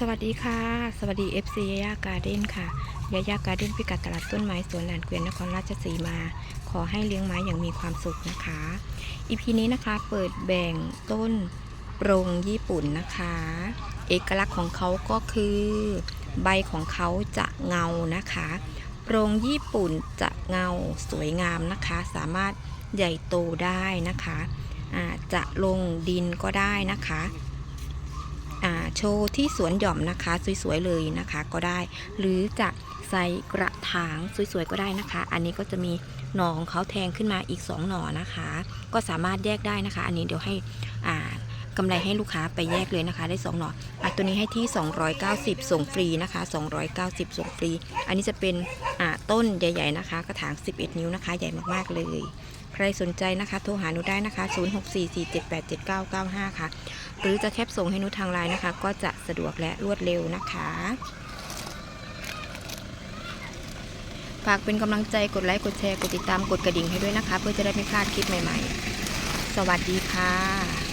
สวัสดีค่ะ สวัสดี FC ยายาการ์เด้นค่ะยายาการ์เด้นพิกัดตลาดต้นไม้สวนหลานเกวียนนครราชสีมา ขอให้เลี้ยงไม้อย่างมีความสุขนะคะอีพีนี้นะคะเปิดแบ่งต้นโปรงญี่ปุ่นนะคะ เอกลักษณ์ของเขาก็คือ ใบของเขาจะเงานะคะโปรงญี่ปุ่นจะเงาสวยงามนะคะ สามารถใหญ่โตได้นะคะอ่าจะลงดินก็ได้นะคะ โชว์ที่สวนหย่อมนะคะ สวยๆเลยนะคะก็ได้ หรือจะใส่กระถางสวยๆก็ได้นะคะ อันนี้ก็จะมีหน่อของเขาแทงขึ้นมาอีก2หน่อนะคะ ก็สามารถแยกได้นะคะ อันนี้เดี๋ยวให้ อ่ากำไรให้ลูกค้าไปแยกเลยนะคะ ได้2หน่ออะตัวนี้ให้ที่ 290 ส่งฟรีนะคะ 290 ส่งฟรี อันนี้จะเป็นอ่าต้นใหญ่ๆนะคะ กระถาง 11 นิ้วนะคะ ใหญ่มากๆเลย ใครสนใจนะคะ โทรหาหนูได้นะคะ 0644787995 ค่ะ หรือจะแคปส่งให้หนุชทางไลน์นะคะ ก็จะสะดวกและรวดเร็วนะคะฝากเป็นกำลังใจกดไลค์ กดแชร์ กดติดตาม กดกระดิ่งให้ด้วยนะคะ เพื่อจะได้ไม่พลาดคลิปใหม่ๆ สวัสดีค่ะ